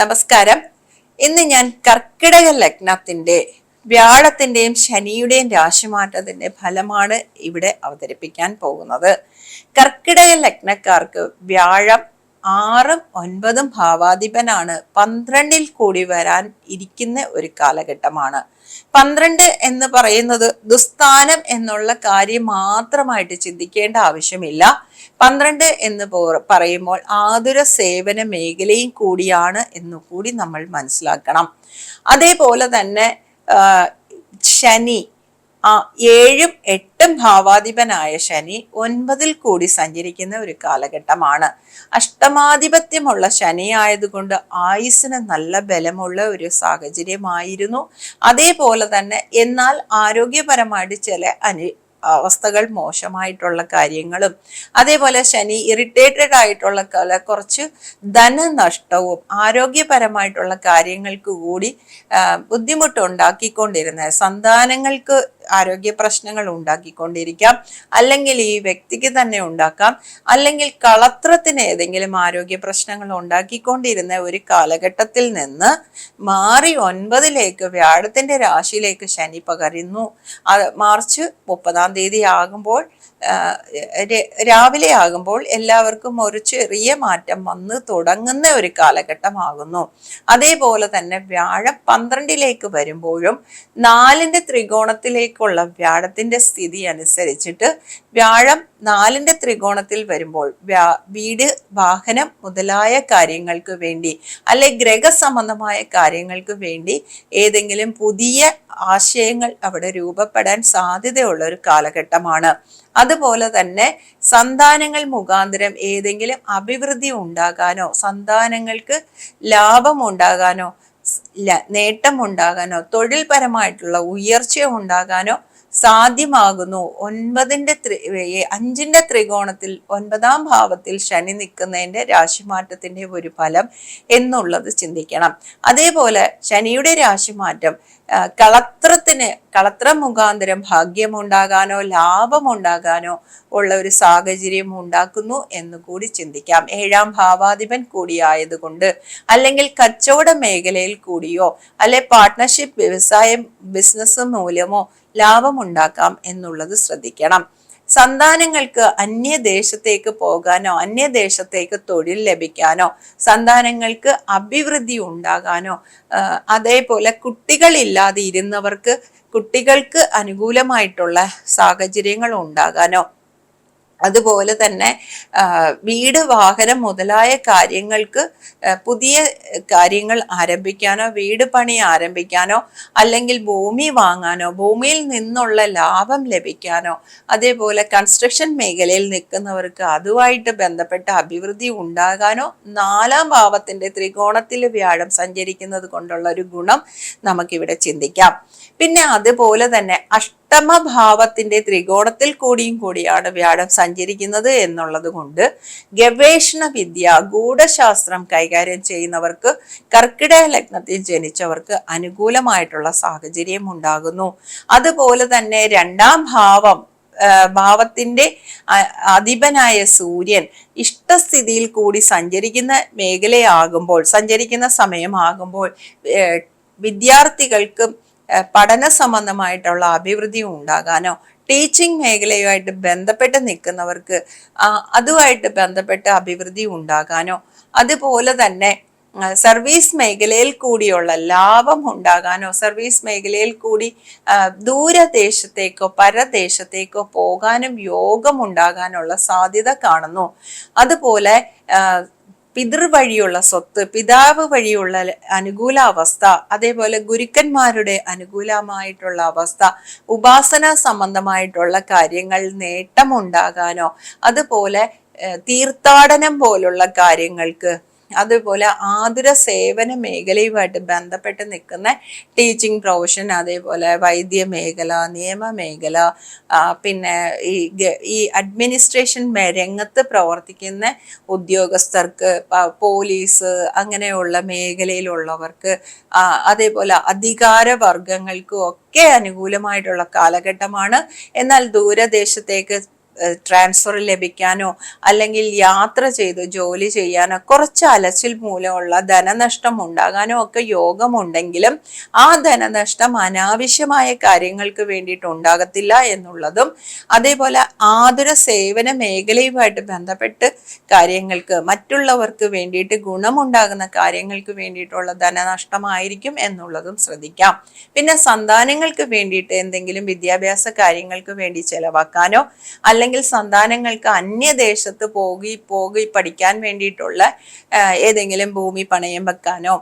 നമസ്കാരം. ഇന്ന് ഞാൻ കർക്കിടക ലഗ്നത്തിന്റെ വ്യാഴത്തിന്റെയും ശനിയുടെയും രാശിമാറ്റത്തിന്റെ ഫലമാണ് ഇവിടെ അവതരിപ്പിക്കാൻ പോകുന്നത്. കർക്കിടക ലഗ്നക്കാർക്ക് വ്യാഴം ആറും ഒൻപതും ഭാവാധിപനാണ്. പന്ത്രണ്ടിൽ കൂടി വരാൻ ഇരിക്കുന്ന ഒരു കാലഘട്ടമാണ്. പന്ത്രണ്ട് എന്ന് പറയുന്നത് ദുസ്ഥാനം എന്നുള്ള കാര്യം മാത്രമായിട്ട് ചിന്തിക്കേണ്ട ആവശ്യമില്ല. പന്ത്രണ്ട് എന്ന് പറയുമ്പോൾ ആതുര സേവന മേഖലയും കൂടിയാണ് എന്ന് കൂടി നമ്മൾ മനസ്സിലാക്കണം. അതേപോലെ തന്നെ ശനി ആ ഏഴും എട്ടും ഭാവാധിപനായ ശനി ഒൻപതിൽ കൂടി സഞ്ചരിക്കുന്ന ഒരു കാലഘട്ടമാണ്. അഷ്ടമാധിപത്യമുള്ള ശനി ആയതുകൊണ്ട് ആയുസ്സിന് നല്ല ബലമുള്ള ഒരു സാഹചര്യമായിരുന്നു. അതേപോലെ തന്നെ എന്നാൽ ആരോഗ്യപരമായിട്ട് ചില അനു അവസ്ഥകൾ മോശമായിട്ടുള്ള കാര്യങ്ങളും അതേപോലെ ശനി ഇറിറ്റേറ്റഡ് ആയിട്ടുള്ള കല കുറച്ച് ധനനഷ്ടവും ആരോഗ്യപരമായിട്ടുള്ള കാര്യങ്ങൾക്ക് കൂടി ബുദ്ധിമുട്ടുണ്ടാക്കിക്കൊണ്ടിരുന്ന സന്താനങ്ങൾക്ക് ആരോഗ്യ പ്രശ്നങ്ങൾ ഉണ്ടാക്കിക്കൊണ്ടിരിക്കാം. അല്ലെങ്കിൽ ഈ വ്യക്തിക്ക് തന്നെ ഉണ്ടാക്കാം. അല്ലെങ്കിൽ കളത്രത്തിന് ഏതെങ്കിലും ആരോഗ്യ പ്രശ്നങ്ങൾ ഉണ്ടാക്കിക്കൊണ്ടിരുന്ന ഒരു കാലഘട്ടത്തിൽ നിന്ന് മാറി ഒൻപതിലേക്ക് വ്യാഴത്തിന്റെ രാശിയിലേക്ക് ശനി പകരുന്നു. മാർച്ച് മുപ്പതാം തീയതി ആകുമ്പോൾ രാവിലെ ആകുമ്പോൾ എല്ലാവർക്കും ഒരു ചെറിയ മാറ്റം വന്ന് തുടങ്ങുന്ന ഒരു കാലഘട്ടമാകുന്നു. അതേപോലെ തന്നെ വ്യാഴം പന്ത്രണ്ടിലേക്ക് വരുമ്പോഴും നാലിന്റെ ത്രികോണത്തിലേക്കുള്ള വ്യാഴത്തിന്റെ സ്ഥിതി അനുസരിച്ചിട്ട് വ്യാഴം നാലിന്റെ ത്രികോണത്തിൽ വരുമ്പോൾ വ്യാ- വീട് വാഹനം മുതലായ കാര്യങ്ങൾക്ക് വേണ്ടി അല്ലെ ഗ്രഹ സംബന്ധമായ കാര്യങ്ങൾക്ക് വേണ്ടി ഏതെങ്കിലും പുതിയ ആശയങ്ങൾ അവിടെ രൂപപ്പെടാൻ സാധ്യതയുള്ള ഒരു കാലഘട്ടമാണ്. അതുപോലെ തന്നെ സന്താനങ്ങൾ മുഖാന്തരം ഏതെങ്കിലും അഭിവൃദ്ധി ഉണ്ടാകാനോ സന്താനങ്ങൾക്ക് ലാഭം ഉണ്ടാകാനോ നേട്ടം ഉണ്ടാകാനോ തൊഴിൽപരമായിട്ടുള്ള ഉയർച്ച ഉണ്ടാകാനോ സാധ്യമാകുന്നു. ഏ, അഞ്ചിന്റെ ത്രികോണത്തിൽ ഒൻപതാം ഭാവത്തിൽ ശനി നിൽക്കുന്നതിന്റെ രാശിമാറ്റത്തിന്റെ ഒരു ഫലം എന്നുള്ളത് ചിന്തിക്കണം. അതേപോലെ ശനിയുടെ രാശിമാറ്റം കളത്രത്തിന് കളത്രം മുഖാന്തരം ഭാഗ്യമുണ്ടാകാനോ ലാഭമുണ്ടാകാനോ ഉള്ള ഒരു സാഹചര്യം ഉണ്ടാക്കുന്നു എന്ന് കൂടി ചിന്തിക്കാം. ഏഴാം ഭാവാധിപൻ കൂടിയായതുകൊണ്ട് അല്ലെങ്കിൽ കച്ചവട മേഖലയിൽ കൂടിയോ അല്ലെ പാർട്ട്ണർഷിപ്പ് വ്യവസായം ബിസിനസ് മൂലമോ ലാഭമുണ്ടാക്കാം എന്നുള്ളത് ശ്രദ്ധിക്കണം. സന്താനങ്ങൾക്ക് അന്യദേശത്തേക്ക് പോകാനോ അന്യദേശത്തേക്ക് തൊഴിൽ ലഭിക്കാനോ സന്താനങ്ങൾക്ക് അഭിവൃദ്ധി ഉണ്ടാകാനോ അതേപോലെ കുട്ടികളില്ലാതെ ഇരുന്നവർക്ക് കുട്ടികൾക്ക് അനുകൂലമായിട്ടുള്ള സാഹചര്യങ്ങൾ ഉണ്ടാകാനോ അതുപോലെ തന്നെ വീട് വാഹനം മുതലായ കാര്യങ്ങൾക്ക് പുതിയ കാര്യങ്ങൾ ആരംഭിക്കാനോ വീട് പണി ആരംഭിക്കാനോ അല്ലെങ്കിൽ ഭൂമി വാങ്ങാനോ ഭൂമിയിൽ നിന്നുള്ള ലാഭം ലഭിക്കാനോ അതേപോലെ കൺസ്ട്രക്ഷൻ മേഖലയിൽ നിൽക്കുന്നവർക്ക് അതുമായിട്ട് ബന്ധപ്പെട്ട അഭിവൃദ്ധി ഉണ്ടാകാനോ നാലാം ഭാവത്തിന്റെ ത്രികോണത്തിൽ വ്യാഴം സഞ്ചരിക്കുന്നത് കൊണ്ടുള്ള ഒരു ഗുണം നമുക്കിവിടെ ചിന്തിക്കാം. പിന്നെ അതുപോലെ തന്നെ അഷ്ടമഭാവത്തിന്റെ ത്രികോണത്തിൽ കൂടിയും കൂടിയാണ് വ്യാഴം സഞ്ചരിക്കുന്നത് എന്നുള്ളത് കൊണ്ട് ഗവേഷണ വിദ്യ ഗൂഢശാസ്ത്രം കൈകാര്യം ചെയ്യുന്നവർക്ക് കർക്കിടക ലഗ്നത്തിൽ ജനിച്ചവർക്ക് അനുകൂലമായിട്ടുള്ള സാഹചര്യം ഉണ്ടാകുന്നു. അതുപോലെ തന്നെ രണ്ടാം ഭാവം ഭാവത്തിന്റെ അധിപനായ സൂര്യൻ ഇഷ്ടസ്ഥിതിയിൽ കൂടി സഞ്ചരിക്കുന്ന മേഖലയാകുമ്പോൾ സഞ്ചരിക്കുന്ന സമയമാകുമ്പോൾ വിദ്യാർത്ഥികൾക്കും പഠന സംബന്ധമായിട്ടുള്ള അഭിവൃദ്ധി ഉണ്ടാകാനോ ടീച്ചിങ് മേഖലയുമായിട്ട് ബന്ധപ്പെട്ട് നിൽക്കുന്നവർക്ക് അതുമായിട്ട് ബന്ധപ്പെട്ട് അഭിവൃദ്ധി ഉണ്ടാകാനോ അതുപോലെ തന്നെ സർവീസ് മേഖലയിൽ കൂടിയുള്ള ലാഭം ഉണ്ടാകാനോ സർവീസ് മേഖലയിൽ കൂടി ദൂരദേശത്തേക്കോ പരദേശത്തേക്കോ പോകാനും യോഗം ഉണ്ടാകാനുള്ള സാധ്യത കാണുന്നു. അതുപോലെ പിതൃ വഴിയുള്ള സ്വത്ത് പിതാവ് വഴിയുള്ള അനുകൂല അവസ്ഥ അതേപോലെ ഗുരുക്കന്മാരുടെ അനുകൂലമായിട്ടുള്ള അവസ്ഥ ഉപാസന സംബന്ധമായിട്ടുള്ള കാര്യങ്ങൾ നേട്ടമുണ്ടാകാനോ അതുപോലെ തീർത്ഥാടനം പോലുള്ള കാര്യങ്ങൾക്ക് അതുപോലെ ആതുര സേവന മേഖലയുമായിട്ട് ബന്ധപ്പെട്ട് നിൽക്കുന്ന ടീച്ചിങ് പ്രൊഫഷൻ അതേപോലെ വൈദ്യ മേഖല നിയമ മേഖല പിന്നെ ഈ ഈ അഡ്മിനിസ്ട്രേഷൻ രംഗത്ത് പ്രവർത്തിക്കുന്ന ഉദ്യോഗസ്ഥർക്ക് പോലീസ് അങ്ങനെയുള്ള മേഖലയിലുള്ളവർക്ക് അതേപോലെ അധികാര വർഗങ്ങൾക്കും ഒക്കെ അനുകൂലമായിട്ടുള്ള കാലഘട്ടമാണ്. എന്നാൽ ദൂരദേശത്തേക്ക് ട്രാൻസ്ഫർ ലഭിക്കാനോ അല്ലെങ്കിൽ യാത്ര ചെയ്ത് ജോലി ചെയ്യാനോ കുറച്ച് അലച്ചിൽ മൂലമുള്ള ധനനഷ്ടം ഉണ്ടാകാനോ ഒക്കെ യോഗമുണ്ടെങ്കിലും ആ ധനനഷ്ടം അനാവശ്യമായ കാര്യങ്ങൾക്ക് വേണ്ടിയിട്ട് ഉണ്ടാകത്തില്ല എന്നുള്ളതും അതേപോലെ ആതുര സേവന മേഖലയുമായിട്ട് ബന്ധപ്പെട്ട് കാര്യങ്ങൾക്ക് മറ്റുള്ളവർക്ക് വേണ്ടിയിട്ട് ഗുണമുണ്ടാകുന്ന കാര്യങ്ങൾക്ക് വേണ്ടിയിട്ടുള്ള ധനനഷ്ടമായിരിക്കും എന്നുള്ളതും ശ്രദ്ധിക്കാം. പിന്നെ സന്താനങ്ങൾക്ക് വേണ്ടിയിട്ട് എന്തെങ്കിലും വിദ്യാഭ്യാസ കാര്യങ്ങൾക്ക് വേണ്ടി ചെലവാക്കാനോ അല്ലെങ്കിൽ സന്താനങ്ങൾക്ക് അന്യദേശത്ത് പോകി പോകി പഠിക്കാൻ വേണ്ടിയിട്ടുള്ള ഏതെങ്കിലും ഭൂമി പണയം വെക്കാനോ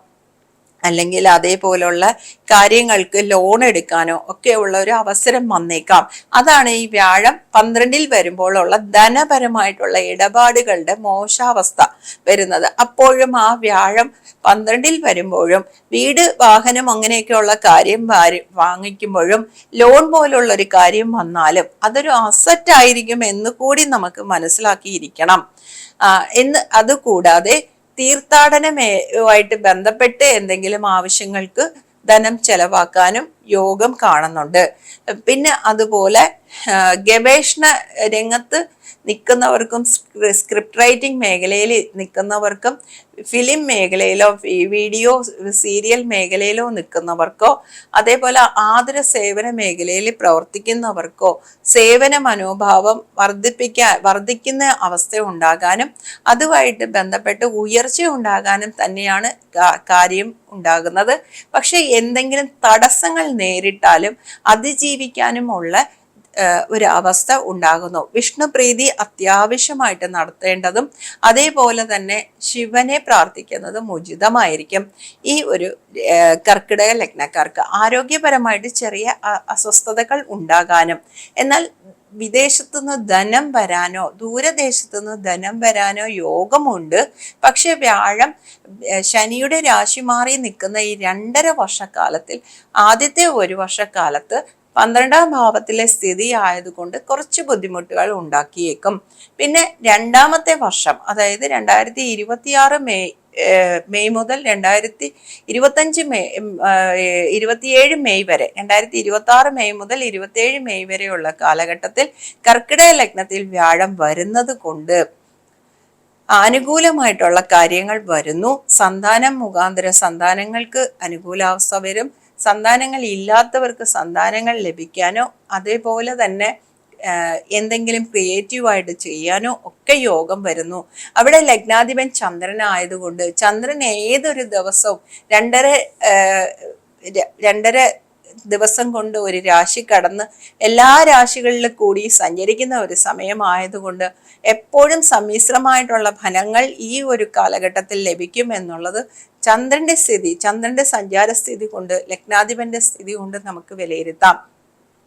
അല്ലെങ്കിൽ അതേപോലുള്ള കാര്യങ്ങൾക്ക് ലോൺ എടുക്കാനോ ഒക്കെ ഉള്ള ഒരു അവസരം വന്നേക്കാം. അതാണ് ഈ വ്യാഴം പന്ത്രണ്ടിൽ വരുമ്പോഴുള്ള ധനപരമായിട്ടുള്ള ഇടപാടുകളുടെ മോശാവസ്ഥ വരുന്നത്. അപ്പോഴും ആ വ്യാഴം പന്ത്രണ്ടിൽ വരുമ്പോഴും വീട് വാഹനം അങ്ങനെയൊക്കെയുള്ള കാര്യം വാങ്ങിക്കുമ്പോഴും ലോൺ പോലുള്ള ഒരു കാര്യം വന്നാലും അതൊരു അസറ്റ് ആയിരിക്കും എന്ന് കൂടി നമുക്ക് മനസ്സിലാക്കിയിരിക്കണം. എന്ന് അതുകൂടാതെ തീർത്ഥാടനമായിട്ട് ബന്ധപ്പെട്ട് എന്തെങ്കിലും ആവശ്യങ്ങൾക്ക് ധനം ചെലവാക്കാനും യോഗം കാണുന്നുണ്ട്. പിന്നെ അതുപോലെ ഗവേഷണ രംഗത്ത് നിൽക്കുന്നവർക്കും സ്ക്രിപ്റ്റ് റൈറ്റിംഗ് മേഖലയിൽ നിൽക്കുന്നവർക്കും ഫിലിം മേഖലയിലോ വീഡിയോ സീരിയൽ മേഖലയിലോ നിൽക്കുന്നവർക്കോ അതേപോലെ ആതുര സേവന മേഖലയിൽ പ്രവർത്തിക്കുന്നവർക്കോ സേവന മനോഭാവം വർദ്ധിപ്പിക്കാൻ വർദ്ധിക്കുന്ന അവസ്ഥ ഉണ്ടാകാനും അതുമായിട്ട് ബന്ധപ്പെട്ട് ഉയർച്ച ഉണ്ടാകാനും തന്നെയാണ് കാര്യം ഉണ്ടാകുന്നത്. പക്ഷേ എന്തെങ്കിലും തടസ്സങ്ങൾ നേരിട്ടാലും അതിജീവിക്കാനും ഉള്ള ഒരു അവസ്ഥ ഉണ്ടാകുന്നു. വിഷ്ണുപ്രീതി അത്യാവശ്യമായിട്ട് നടത്തേണ്ടതും അതേപോലെ തന്നെ ശിവനെ പ്രാർത്ഥിക്കുന്നതും ഉചിതമായിരിക്കും. ഈ ഒരു കർക്കിടക ലഗ്നക്കാർക്ക് ആരോഗ്യപരമായിട്ട് ചെറിയ അസ്വസ്ഥതകൾ ഉണ്ടാകാനും എന്നാൽ വിദേശത്തുനിന്ന് ധനം വരാനോ ദൂരദേശത്തുനിന്ന് ധനം വരാനോ യോഗമുണ്ട്. പക്ഷെ വ്യാഴം ശനിയുടെ രാശി മാറി നിൽക്കുന്ന ഈ രണ്ടര വർഷക്കാലത്തിൽ ആദ്യത്തെ ഒരു വർഷക്കാലത്ത് പന്ത്രണ്ടാം ഭാവത്തിലെ സ്ഥിതി ആയതുകൊണ്ട് കുറച്ച് ബുദ്ധിമുട്ടുകൾ ഉണ്ടാക്കിയേക്കും. പിന്നെ രണ്ടാമത്തെ വർഷം അതായത് രണ്ടായിരത്തി മെയ് മെയ് മുതൽ രണ്ടായിരത്തി ഇരുപത്തഞ്ച് മെയ് ഇരുപത്തിയേഴ് മെയ് വരെ രണ്ടായിരത്തി ഇരുപത്തി ആറ് മെയ് മുതൽ ഇരുപത്തിയേഴ് മെയ് വരെയുള്ള കാലഘട്ടത്തിൽ കർക്കിടക ലഗ്നത്തിൽ വ്യാഴം വരുന്നത് കൊണ്ട് അനുകൂലമായിട്ടുള്ള കാര്യങ്ങൾ വരുന്നു. സന്താനം മുഖാന്തരം സന്താനങ്ങൾക്ക് അനുകൂലാവസ്ഥ വരും. സന്താനങ്ങൾ ഇല്ലാത്തവർക്ക് സന്താനങ്ങൾ ലഭിക്കാനോ അതേപോലെ തന്നെ എന്തെങ്കിലും ക്രിയേറ്റീവായിട്ട് ചെയ്യാനോ ഒക്കെ യോഗം വരുന്നു. അവിടെ ലഗ്നാധിപൻ ചന്ദ്രനായതുകൊണ്ട് ചന്ദ്രൻ ഏതൊരു ദിവസവും രണ്ടര രണ്ടര ദിവസം കൊണ്ട് ഒരു രാശി കടന്ന് എല്ലാ രാശികളിലും കൂടി സഞ്ചരിക്കുന്ന ഒരു സമയമായതുകൊണ്ട് എപ്പോഴും സമ്മിശ്രമായിട്ടുള്ള ഫലങ്ങൾ ഈ ഒരു കാലഘട്ടത്തിൽ ലഭിക്കും എന്നുള്ളത് ചന്ദ്രന്റെ സ്ഥിതി ചന്ദ്രന്റെ സഞ്ചാര സ്ഥിതി കൊണ്ട് ലഗ്നാധിപന്റെ സ്ഥിതി കൊണ്ട് നമുക്ക് വിലയിരുത്താം.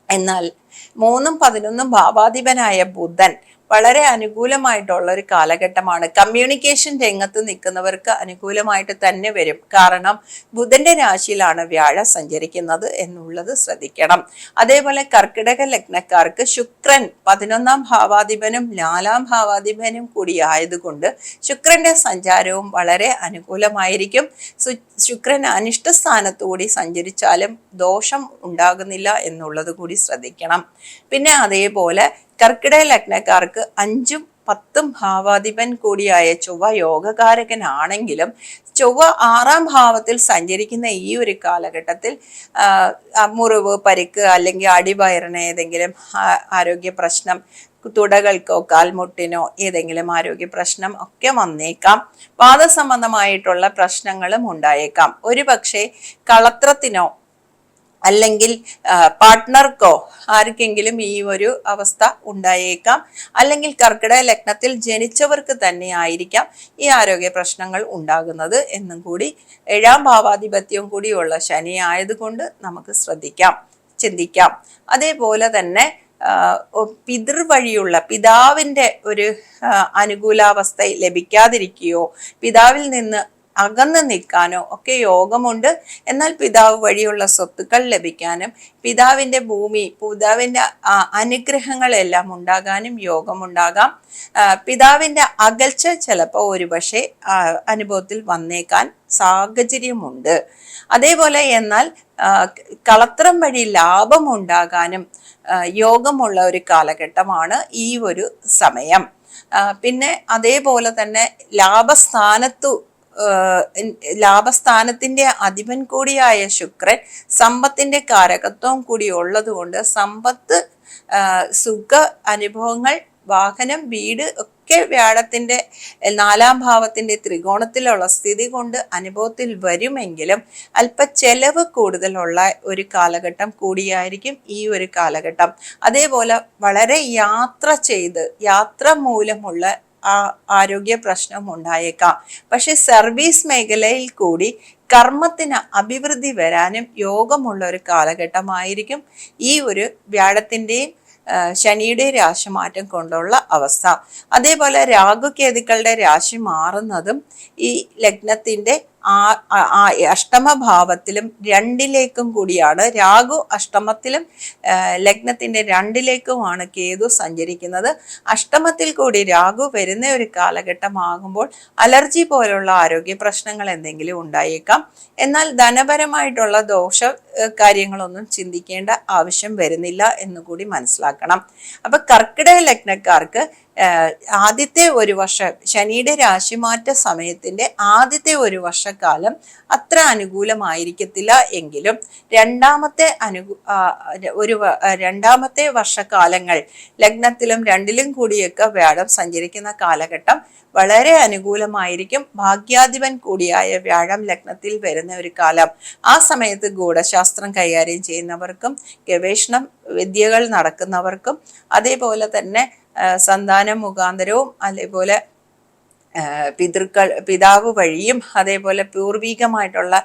എന്നാൽ മൂന്നും പതിനൊന്നും ഭാവാധിപനായ ബുധൻ വളരെ അനുകൂലമായിട്ടുള്ള ഒരു കാലഘട്ടമാണ്. കമ്മ്യൂണിക്കേഷൻ രംഗത്ത് നിൽക്കുന്നവർക്ക് അനുകൂലമായിട്ട് തന്നെ വരും. കാരണം ബുധന്റെ രാശിയിലാണ് വ്യാഴ സഞ്ചരിക്കുന്നത് എന്നുള്ളത് ശ്രദ്ധിക്കണം. അതേപോലെ കർക്കിടക ലഗ്നക്കാർക്ക് ശുക്രൻ പതിനൊന്നാം ഭാവാധിപനും നാലാം ഭാവാധിപനും കൂടി ആയതുകൊണ്ട് ശുക്രന്റെ സഞ്ചാരവും വളരെ അനുകൂലമായിരിക്കും. ശുക്രൻ അനിഷ്ട സ്ഥാനത്തുകൂടി സഞ്ചരിച്ചാലും ദോഷം ഉണ്ടാകുന്നില്ല എന്നുള്ളത് കൂടി ശ്രദ്ധിക്കണം. പിന്നെ അതേപോലെ കർക്കിടക ലഗ്നക്കാർക്ക് അഞ്ചും പത്തും ഭാവാധിപൻ കൂടിയായ ചൊവ്വ യോഗകാരകനാണെങ്കിലും ചൊവ്വ ആറാം ഭാവത്തിൽ സഞ്ചരിക്കുന്ന ഈ ഒരു കാലഘട്ടത്തിൽ മുറിവ് പരിക്ക് അല്ലെങ്കിൽ അടിവയറിന് ഏതെങ്കിലും ആരോഗ്യ പ്രശ്നം തുടകൾക്കോ കാൽമുട്ടിനോ ഏതെങ്കിലും ആരോഗ്യ പ്രശ്നം ഒക്കെ വന്നേക്കാം. വാദസംബന്ധമായിട്ടുള്ള പ്രശ്നങ്ങളും ഉണ്ടായേക്കാം. ഒരുപക്ഷെ കളത്രത്തിനോ അല്ലെങ്കിൽ പാർട്ട്ണർക്കോ ആർക്കെങ്കിലും ഈ ഒരു അവസ്ഥ ഉണ്ടായേക്കാം. അല്ലെങ്കിൽ കർക്കിടക ലഗ്നത്തിൽ ജനിച്ചവർക്ക് തന്നെ ആയിരിക്കാം ഈ ആരോഗ്യ പ്രശ്നങ്ങൾ ഉണ്ടാകുന്നത് എന്നും കൂടി ഏഴാം ഭാവാധിപത്യവും കൂടിയുള്ള ശനി ആയതുകൊണ്ട് നമുക്ക് ശ്രദ്ധിക്കാം ചിന്തിക്കാം. അതേപോലെ തന്നെ പിതൃ വഴിയുള്ള പിതാവിന്റെ ഒരു അനുകൂലാവസ്ഥ ലഭിക്കാതിരിക്കുകയോ പിതാവിൽ നിന്ന് അകന്ന് നിൽക്കാനോ ഒക്കെ യോഗമുണ്ട്. എന്നാൽ പിതാവ് വഴിയുള്ള സ്വത്തുക്കൾ ലഭിക്കാനും പിതാവിന്റെ ഭൂമി പിതാവിന്റെ അനുഗ്രഹങ്ങളെല്ലാം ഉണ്ടാകാനും യോഗമുണ്ടാകാം. പിതാവിന്റെ അകൽച്ച ചിലപ്പോൾ ഒരുപക്ഷെ അനുഭവത്തിൽ വന്നേക്കാൻ സാഹചര്യമുണ്ട്. അതേപോലെ എന്നാൽ കളത്രം വഴി ലാഭമുണ്ടാകാനും യോഗമുള്ള ഒരു കാലഘട്ടമാണ് ഈ ഒരു സമയം. പിന്നെ അതേപോലെ തന്നെ ലാഭസ്ഥാനത്തു ലാഭസ്ഥാനത്തിന്റെ അധിപൻ കൂടിയായ ശുക്രൻ സമ്പത്തിന്റെ കാരകത്വം കൂടി ഉള്ളതുകൊണ്ട് സമ്പത്ത് സുഖ അനുഭവങ്ങൾ വാഹനം വീട് ഒക്കെ വ്യാഴത്തിന്റെ നാലാം ഭാവത്തിന്റെ ത്രികോണത്തിലുള്ള സ്ഥിതി കൊണ്ട് അനുഭവത്തിൽ വരുമെങ്കിലും അല്പ ചെലവ് കൂടുതലുള്ള ഒരു കാലഘട്ടം കൂടിയായിരിക്കും ഈ ഒരു കാലഘട്ടം. അതേപോലെ വളരെ യാത്ര ചെയ്ത് യാത്ര മൂലമുള്ള ആരോഗ്യ പ്രശ്നം ഉണ്ടായേക്കാം. പക്ഷെ സർവീസ് മേഖലയിൽ കൂടി കർമ്മത്തിന് അഭിവൃദ്ധി വരാനും യോഗമുള്ള ഒരു കാലഘട്ടമായിരിക്കും ഈ ഒരു വ്യാഴത്തിന്റെയും ശനിയുടെ രാശിമാറ്റം കൊണ്ടുള്ള അവസ്ഥ. അതേപോലെ രാഘുകേതുക്കളുടെ രാശി മാറുന്നതും ഈ ലഗ്നത്തിന്റെ ആ അഷ്ടമഭാവത്തിലും രണ്ടിലേക്കും കൂടിയാണ്. രാഹു അഷ്ടമത്തിലും ലഗ്നത്തിന്റെ രണ്ടിലേക്കുമാണ് കേതു സഞ്ചരിക്കുന്നത്. അഷ്ടമത്തിൽ കൂടി രാഹു വരുന്ന ഒരു കാലഘട്ടമാകുമ്പോൾ അലർജി പോലുള്ള ആരോഗ്യ പ്രശ്നങ്ങൾ എന്തെങ്കിലും ഉണ്ടായേക്കാം. എന്നാൽ ധനപരമായിട്ടുള്ള ദോഷ കാര്യങ്ങളൊന്നും ചിന്തിക്കേണ്ട ആവശ്യം വരുന്നില്ല എന്നുകൂടി മനസ്സിലാക്കണം. അപ്പം കർക്കിടക ലഗ്നക്കാർക്ക് ആദ്യത്തെ ഒരു വർഷം ശനിയുടെ രാശിമാറ്റ സമയത്തിന്റെ ആദ്യത്തെ ഒരു വർഷക്കാലം അത്ര അനുകൂലമായിരിക്കത്തില്ല എങ്കിലും രണ്ടാമത്തെ അനുകൂ ഒരു രണ്ടാമത്തെ വർഷക്കാലങ്ങൾ ലഗ്നത്തിലും രണ്ടിലും കൂടിയൊക്കെ വ്യാഴം സഞ്ചരിക്കുന്ന കാലഘട്ടം വളരെ അനുകൂലമായിരിക്കും. ഭാഗ്യാധിപൻ കൂടിയായ വ്യാഴം ലഗ്നത്തിൽ വരുന്ന ഒരു കാലം. ആ സമയത്ത് ഗൂഢശാസ്ത്രം കൈകാര്യം ചെയ്യുന്നവർക്കും ഗവേഷണം വിദ്യകൾ നടക്കുന്നവർക്കും അതേപോലെ തന്നെ സന്താനം മുഖാന്തരവും അതേപോലെ പിതൃക്കൾ പിതാവ് വഴിയും അതേപോലെ പൂർവികമായിട്ടുള്ള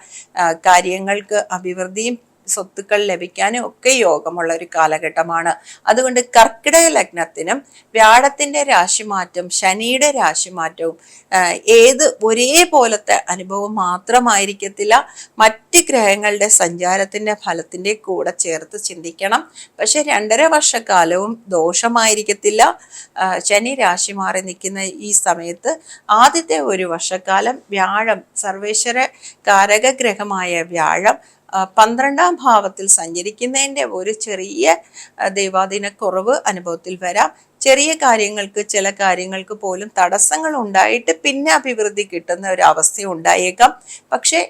കാര്യങ്ങൾക്ക് അഭിവൃദ്ധിയും സ്വത്തുക്കൾ ലഭിക്കാനും ഒക്കെ യോഗമുള്ള ഒരു കാലഘട്ടമാണ്. അതുകൊണ്ട് കർക്കിടക ലഗ്നത്തിനും വ്യാഴത്തിന്റെ രാശിമാറ്റം ശനിയുടെ രാശിമാറ്റവും ഏത് ഒരേപോലത്തെ അനുഭവം മാത്രമായിരിക്കത്തില്ല. മറ്റ് ഗ്രഹങ്ങളുടെ സഞ്ചാരത്തിന്റെ ഫലത്തിന്റെ കൂടെ ചേർത്ത് ചിന്തിക്കണം. പക്ഷെ രണ്ടര വർഷക്കാലവും ദോഷമായിരിക്കത്തില്ല. ശനി രാശി മാറി നിൽക്കുന്ന ഈ സമയത്ത് ആദ്യത്തെ ഒരു വർഷക്കാലം വ്യാഴം സർവേശ്വര കാരക ഗ്രഹമായ വ്യാഴം പന്ത്രണ്ടാം ഭാവത്തിൽ സഞ്ചരിക്കുന്നതിന്റെ ഒരു ചെറിയ ആ, ദൈവാധീന കുറവ് അനുഭവത്തിൽ വരാം. ചെറിയ കാര്യങ്ങൾക്ക് ചില കാര്യങ്ങൾക്ക് പോലും തടസ്സങ്ങൾ ഉണ്ടായിട്ട് പിന്നെ അഭിവൃദ്ധി കിട്ടുന്ന ഒരു അവസ്ഥ ഉണ്ടായേക്കാം. പക്ഷേ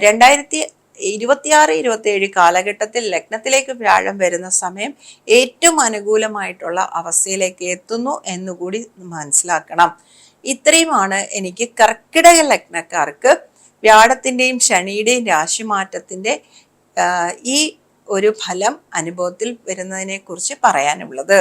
രണ്ടായിരത്തി ഇരുപത്തിയാറ് ഇരുപത്തിയേഴ് കാലഘട്ടത്തിൽ ലഗ്നത്തിലേക്ക് വ്യാഴം വരുന്ന സമയം ഏറ്റവും അനുകൂലമായിട്ടുള്ള അവസ്ഥയിലേക്ക് എത്തുന്നു എന്നുകൂടി മനസ്സിലാക്കണം. ഇത്രയുമാണ് എനിക്ക് കർക്കിടക ലഗ്നക്കാർക്ക് വ്യാഴത്തിന്റെയും ശനിയുടെയും രാശിമാറ്റത്തിന്റെ ഈ ഒരു ഫലം അനുഭവത്തിൽ വരുന്നതിനെക്കുറിച്ച് പറയാനുള്ളത്.